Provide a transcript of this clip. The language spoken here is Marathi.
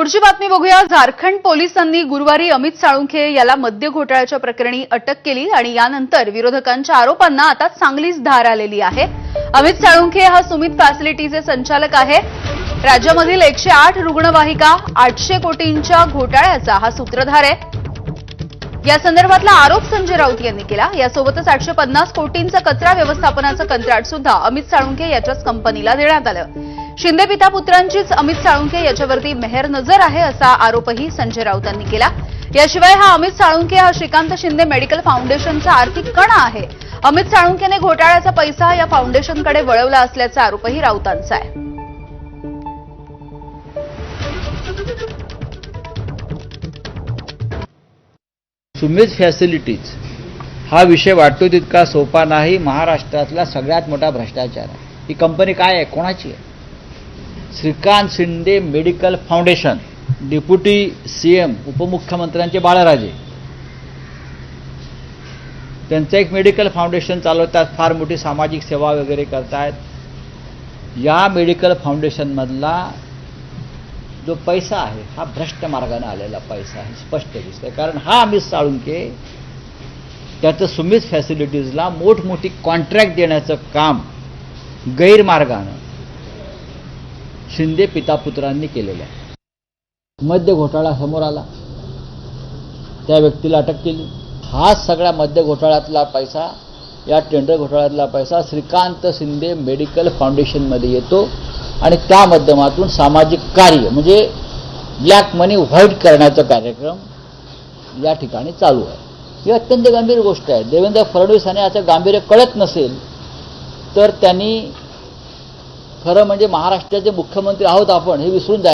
पुढची बातमी बघूया. झारखंड पोलिसांनी गुरुवारी अमित साळुंखे याला मद्य घोटाळ्याच्या प्रकरणी अटक केली आणि यानंतर विरोधकांच्या आरोपांना आता चांगलीच धार आलेली आहे. अमित साळुंखे हा सुमित फॅसिलिटीचे संचालक आहे. राज्यामधील एकशे आठ रुग्णवाहिका आठशे कोटींच्या घोटाळ्याचा हा सूत्रधार आहे. या संदर्भातला आरोप संजय राऊत यांनी केला. यासोबतच आठशे पन्नास कोटींचं कचरा व्यवस्थापनाचं कंत्राट सुद्धा अमित साळुंखे याच्याच कंपनीला देण्यात आलं. शिंदे पिता पुत्रांचीच अमित साळुंखे याच्यावरती मेहर नजर आहे असा आरोपही संजय राऊतांनी केला. याशिवाय हा अमित साळुंखे हा श्रीकांत शिंदे मेडिकल फाउंडेशनचा आर्थिक कणा आहे. अमित साळुंखेने घोटाळ्याचा पैसा या फाउंडेशनकडे वळवला असल्याचा आरोपही राऊतांचा आहे. सुमेध फॅसिलिटीज. हा विषय वाटतो तितका सोपा नाही. महाराष्ट्रातला सगळ्यात मोठा भ्रष्टाचार आहे. ही कंपनी काय आहे? कोणाची आहे? Shrikant Shinde medical foundation deputy C M उपमुख्यमंत्र्यांचे बाळराजे. त्यांचं एक मेडिकल फाउंडेशन चालवतात फार मोठी सामाजिक सेवा वगैरे करतायत. या मेडिकल फाउंडेशनमधला जो पैसा आहे हा भ्रष्ट मार्गाने आलेला पैसा आहे स्पष्ट दिसतंय. कारण हा अमित साळुंके त्याचं सुमित फॅसिलिटीजला मोठमोठी कॉन्ट्रॅक्ट देण्याचं काम गैरमार्गानं शिंदे पितापुत्रांनी केलेलं मद्य घोटाळा समोर आला. त्या व्यक्तीला अटक केली. हा सगळ्या मद्य घोटाळ्यातला पैसा या टेंडर घोटाळ्यातला पैसा श्रीकांत शिंदे मेडिकल फाउंडेशनमध्ये येतो आणि त्या माध्यमातून सामाजिक कार्य म्हणजे ब्लॅक मनी व्हाईट करण्याचा कार्यक्रम या ठिकाणी चालू आहे. ही अत्यंत गंभीर गोष्ट आहे. देवेंद्र फडणवीस यांना याचं गांभीर्य कळत नसेल तर त्यांनी खरं म्हणजे महाराष्ट्राचे मुख्यमंत्री आहोत आपण हे विसरून जाय